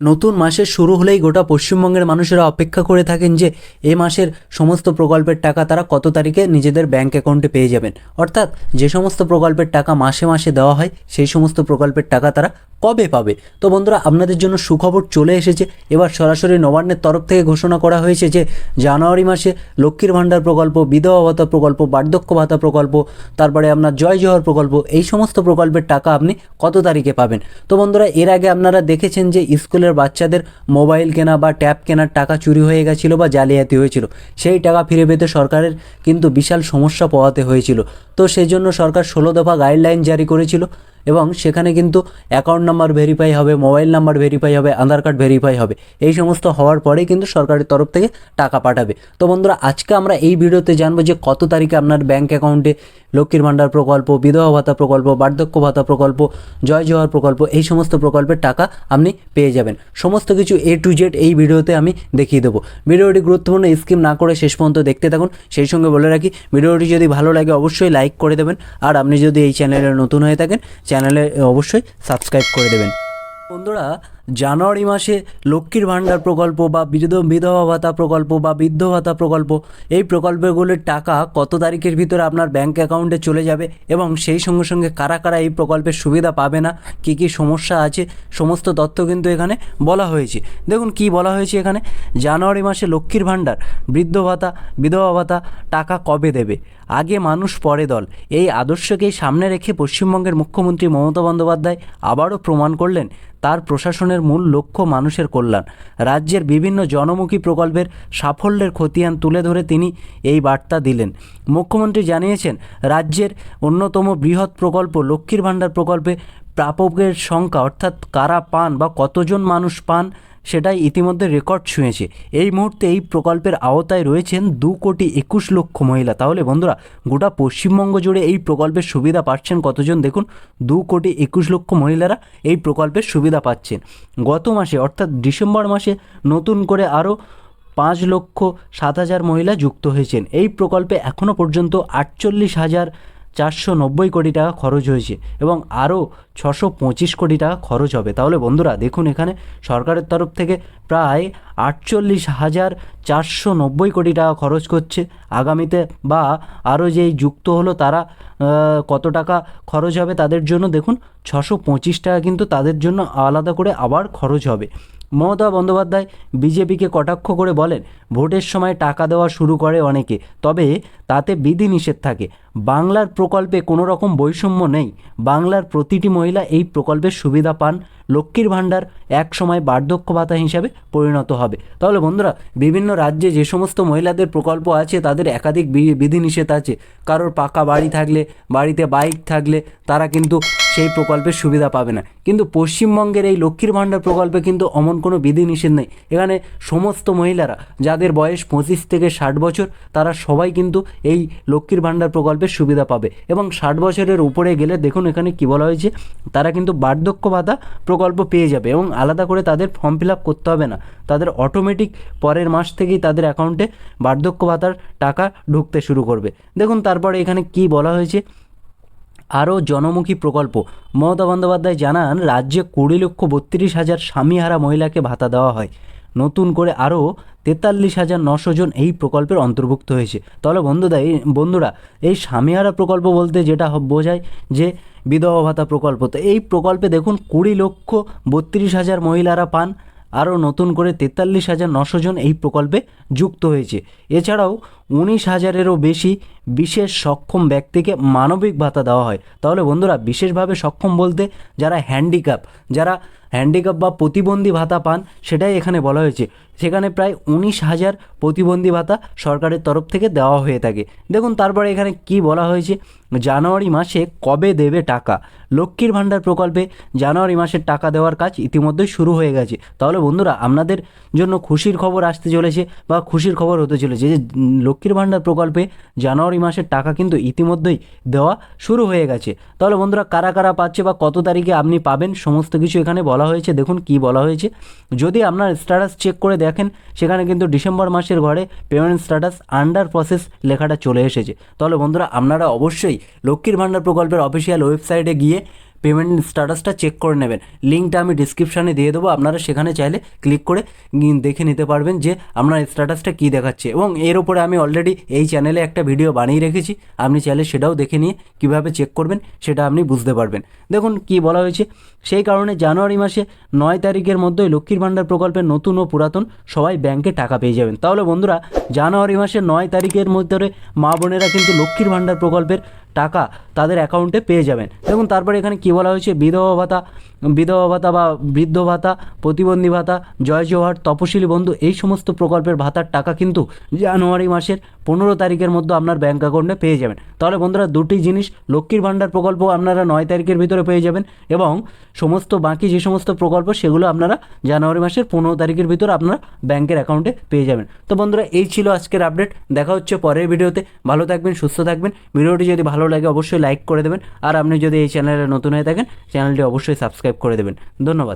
নতুন মাসের শুরু হলেই গোটা পশ্চিমবঙ্গের মানুষেরা অপেক্ষা করে থাকেন যে এ মাসের সমস্ত প্রকল্পের টাকা তারা কত তারিখে নিজেদের ব্যাঙ্ক অ্যাকাউন্টে পেয়ে যাবেন। অর্থাৎ যে সমস্ত প্রকল্পের টাকা মাসে মাসে দেওয়া হয়, সেই সমস্ত প্রকল্পের টাকা তারা কবে পাবে? তো বন্ধুরা, আপনাদের জন্য সুখবর চলে এসেছে। এবার সরাসরি নবান্নের তরফ থেকে ঘোষণা করা হয়েছে যে, জানুয়ারি মাসে লক্ষ্মীর ভাণ্ডার প্রকল্প, বিধবা ভাতা প্রকল্প, বার্ধক্য ভাতা প্রকল্প, তারপরে আপনার জয় জহর প্রকল্প, এই সমস্ত প্রকল্পের টাকা আপনি কত তারিখে পাবেন? তো বন্ধুরা, এর আগে আপনারা দেখেছেন যে, স্কুলের বাচ্চাদের মোবাইল কেনা বা ট্যাব কেনার টাকা চুরি হয়ে গেছিল বা জালিয়াতি হয়েছিল। সেই টাকা ফিরে পেতে সরকারের কিন্তু বিশাল সমস্যা পোহাতে হয়েছিল। তো সেই জন্য সরকার ষোলো দফা গাইডলাইন জারি করেছিল। এবং সেখানে কিন্তু অ্যাকাউন্ট নাম্বার ভেরিফাই হবে মোবাইল নাম্বার ভেরিফাই হবে আধার কার্ড ভেরিফাই হবে। এই সমস্ত হওয়ার পরেই কিন্তু সরকারের তরফ থেকে টাকা পাঠাবে। তো বন্ধুরা, আজকে আমরা এই ভিডিওতে জানব যে কত তারিখে আপনার ব্যাঙ্ক অ্যাকাউন্টে লক্ষ্মীর ভাণ্ডার প্রকল্প, বিধবা ভাতা প্রকল্প, বার্ধক্য ভাতা প্রকল্প, জয় জোহার প্রকল্প, এই সমস্ত প্রকল্পের টাকা আপনি পেয়ে যাবেন। সমস্ত কিছু এ টু জেড এই ভিডিওতে আমি দেখিয়ে দেবো। ভিডিওটি গুরুত্বপূর্ণ স্কিম না করে শেষ পর্যন্ত দেখতে থাকুন। সেই সঙ্গে বলে রাখি, ভিডিওটি যদি ভালো লাগে অবশ্যই লাইক করে দেবেন। আর আপনি যদি এই চ্যানেলে নতুন হয়ে থাকেন, চ্যানেলে অবশ্যই সাবস্ক্রাইব করে দেবেন। বন্ধুরা জানুয়ারি মাসে লক্ষ্মীর ভাণ্ডার প্রকল্প বা বিধ বিধবা ভাতা প্রকল্প বা বৃদ্ধ ভাতা প্রকল্প, এই প্রকল্পগুলির টাকা কত তারিখের ভিতরে আপনার ব্যাংক অ্যাকাউন্টে চলে যাবে এবং সেই সঙ্গে সঙ্গে কারা কারা এই প্রকল্পের সুবিধা পাবে না, কী কী সমস্যা আছে, সমস্ত তথ্য কিন্তু এখানে বলা হয়েছে। দেখুন কি বলা হয়েছে এখানে, জানুয়ারি মাসে লক্ষ্মীর ভাণ্ডার, বৃদ্ধ ভাতা, বিধবা ভাতা টাকা কবে দেবে? আগে মানুষ, পরে দল। এই আদর্শকেই সামনে রেখে পশ্চিমবঙ্গের মুখ্যমন্ত্রী মমতা বন্দ্যোপাধ্যায় আবারও প্রমাণ করলেন, তার প্রশাসনের মূল লক্ষ্য মানুষের কল্যাণ। রাজ্যের বিভিন্ন জনমুখী প্রকল্পের সাফল্যের খতিয়ান তুলে ধরে তিনি এই বার্তা দিলেন। মুখ্যমন্ত্রী জানিয়েছেন, রাজ্যের অন্যতম বৃহৎ প্রকল্প লক্ষ্মীর ভাণ্ডার প্রকল্পে প্রাপকের সংখ্যা, অর্থাৎ কারা পান বা কতজন মানুষ পান সেটাই ইতিমধ্যে রেকর্ড ছুঁয়েছে। এই মুহূর্তে এই প্রকল্পের আওতায় রয়েছেন দু কোটি একুশ লক্ষ মহিলা। তাহলে বন্ধুরা, গোটা পশ্চিমবঙ্গ জুড়ে এই প্রকল্পের সুবিধা পাচ্ছেন কতজন? দেখুন, দু কোটি একুশ লক্ষ মহিলারা এই প্রকল্পের সুবিধা পাচ্ছেন। গত মাসে, অর্থাৎ ডিসেম্বর মাসে, নতুন করে আরও পাঁচ লক্ষ সাত হাজার মহিলা যুক্ত হয়েছেন। এই প্রকল্পে এখনও পর্যন্ত আটচল্লিশ হাজার চারশো নব্বই কোটি টাকা খরচ হয়েছে এবং আরও ছশো পঁচিশ কোটি টাকা খরচ হবে। তাহলে বন্ধুরা, দেখুন এখানে সরকারের তরফ থেকে প্রায় আটচল্লিশ হাজার চারশো নব্বই কোটি টাকা খরচ করছে। আগামীতে বা আরও যেই যুক্ত হলো তারা কত টাকা খরচ হবে তাদের জন্য দেখুন, ছশো পঁচিশ টাকা কিন্তু তাদের জন্য আলাদা করে আবার খরচ হবে। মমতা বন্দ্যোপাধ্যায় বিজেপিকে কটাক্ষ করে বলেন, ভোটের সময় টাকা দেওয়া শুরু করে অনেকে, তবে তাতে বিধিনিষেধ থাকে। বাংলার প্রকল্পে কোনো রকম বৈষম্য নেই। বাংলার প্রতিটি মহিলা এই প্রকল্পের সুবিধা পান। লক্ষ্মীর ভাণ্ডার এক সময় বার্ধক্য ভাতা হিসাবে পরিণত হবে। তাহলে বন্ধুরা, বিভিন্ন রাজ্যে যে সমস্ত মহিলাদের প্রকল্প আছে, তাদের একাধিক বিধিনিষেধ আছে। কারোর পাকা বাড়ি থাকলে, বাড়িতে বাইক থাকলে, তারা কিন্তু সেই প্রকল্পের সুবিধা পাবে না। কিন্তু পশ্চিমবঙ্গের এই লক্ষ্মীর ভাণ্ডার প্রকল্পে কিন্তু অমন কোনো বিধিনিষেধ নেই। এখানে সমস্ত মহিলারা, যাদের বয়স পঁচিশ থেকে ষাট বছর, তারা সবাই কিন্তু এই লক্ষ্মীর ভাণ্ডার প্রকল্পের সুবিধা পাবে। এবং ষাট বছরের উপরে গেলে দেখুন এখানে কি বলা হয়েছে, তারা কিন্তু বার্ধক্য ভাতা প্রকল্প পেয়ে যাবে এবং আলাদা করে তাদের ফর্ম ফিল আপ করতে হবে না। তাদের অটোমেটিক পরের মাস থেকেই তাদের অ্যাকাউন্টে বার্ধক্য ভাতার টাকা ঢুকতে শুরু করবে। দেখুন তারপরে এখানে কি বলা হয়েছে আরও জনমুখী প্রকল্প। মমতা বন্দ্যোপাধ্যায় জানান, রাজ্যে কুড়ি লক্ষ বত্রিশ হাজার স্বামীহারা মহিলাকে ভাতা দেওয়া হয়। নতুন করে আরও তেতাল্লিশ হাজার নশো জন এই প্রকল্পের অন্তর্ভুক্ত হয়েছে। তাহলে বন্ধুরা এই বন্ধুরা, এই স্বামীহারা প্রকল্প বলতে যেটা বোঝায় যে বিধবা ভাতা প্রকল্প। তো এই প্রকল্পে দেখুন, কুড়ি লক্ষ বত্রিশ হাজার মহিলারা পান, আরও নতুন করে তেতাল্লিশ হাজার নশো জন এই প্রকল্পে যুক্ত হয়েছে। এছাড়াও উনিশ হাজারেরও বেশি বিশেষ সক্ষম ব্যক্তিকে মানবিক ভাতা দেওয়া হয়। তাহলে বন্ধুরা, বিশেষভাবে সক্ষম বলতে যারা হ্যান্ডিক্যাপ যারা হ্যান্ডিক্যাপ বা প্রতিবন্ধী ভাতা পান, সেটাই এখানে বলা হয়েছে। সেখানে প্রায় উনিশ হাজার প্রতিবন্ধী ভাতা সরকারের তরফ থেকে দেওয়া হয়ে থাকে। দেখুন, তারপরে এখানে কি বলা হয়েছে? জানুয়ারি মাসে কবে দেবে টাকা? লক্ষ্মীর ভাণ্ডার প্রকল্পে জানুয়ারি মাসের টাকা দেওয়ার কাজ ইতিমধ্যেই শুরু হয়ে গেছে। তাহলে বন্ধুরা, আপনাদের জন্য খুশির খবর আসতে চলেছে বা খুশির খবর হতে চলেছে যে লক্ষ্মীর ভাণ্ডার প্রকল্পে জানুয়ারি মাসের টাকা কিন্তু ইতিমধ্যেই দেওয়া শুরু হয়ে গেছে। তাহলে বন্ধুরা, কারা কারা পাচ্ছে বা কত তারিখে আপনি পাবেন সমস্ত কিছু এখানে বলা হয়েছে। দেখুন কি বলা হয়েছে। যদি আপনার স্ট্যাটাস চেক করে দেখেন, সেখানে কিন্তু ডিসেম্বর মাসের ঘরে পেমেন্ট স্ট্যাটাস আন্ডার প্রসেস লেখাটা চলে এসেছে। তাহলে বন্ধুরা, আপনারা অবশ্যই লক্ষ্মীর ভাণ্ডার প্রকল্পের অফিসিয়াল ওয়েবসাইটে গিয়ে পেমেন্ট স্ট্যাটাসটা চেক করে নেবেন। লিঙ্কটা আমি ডিসক্রিপশানে দিয়ে দেবো। আপনারা সেখানে চাইলে ক্লিক করে দেখে নিতে পারবেন যে আপনার স্ট্যাটাসটা কী দেখাচ্ছে। এবং এর উপরে আমি অলরেডি এই চ্যানেলে একটা ভিডিও বানিয়ে রেখেছি। আপনি চাইলে সেটাও দেখে নিয়ে কীভাবে চেক করবেন, সেটা আপনি বুঝতে পারবেন। দেখুন কি বলা হয়েছে। সেই কারণে জানুয়ারি মাসে নয় তারিখের মধ্যেই লক্ষ্মীর ভাণ্ডার প্রকল্পের নতুন ও পুরাতন সবাই ব্যাংকে টাকা পেয়ে যাবেন। তাহলে বন্ধুরা, জানুয়ারি মাসের নয় তারিখের মধ্যে মা বোনেরা কিন্তু লক্ষ্মীর ভাণ্ডার প্রকল্পের টাকা তাদের অ্যাকাউন্টে পেয়ে যাবেন। দেখুন, তারপরে এখানে কী বলা হয়েছে? বিধবা ভাতা বিধবা ভাতা বা বৃদ্ধ ভাতা, প্রতিবন্ধী ভাতা, জয় জোহার, তপশিলি বন্ধু, এই সমস্ত প্রকল্পের ভাতার টাকা কিন্তু জানুয়ারি মাসের পনেরো তারিখের মধ্যে আপনার ব্যাঙ্ক অ্যাকাউন্টে পেয়ে যাবেন। তাহলে বন্ধুরা, দুটি জিনিস, লক্ষ্মীর ভাণ্ডার প্রকল্প আপনারা নয় তারিখের ভিতরে পেয়ে যাবেন এবং সমস্ত বাকি যে সমস্ত প্রকল্প, সেগুলো আপনারা জানুয়ারি মাসের পনেরো তারিখের ভিতরে আপনারা ব্যাংকের অ্যাকাউন্টে পেয়ে যাবেন। তো বন্ধুরা, এই ছিল আজকের আপডেট দেখা হচ্ছে পরের ভিডিওতে। ভালো থাকবেন, সুস্থ থাকবেন। ভিডিওটি যদি ভালো লাগে, অবশ্যই লাইক করে দেবেন। আর আপনি যদি এই চ্যানেলে নতুন হয়ে থাকেন চ্যানেলটি অবশ্যই সাবস্ক্রাইব করে দেবেন। ধন্যবাদ।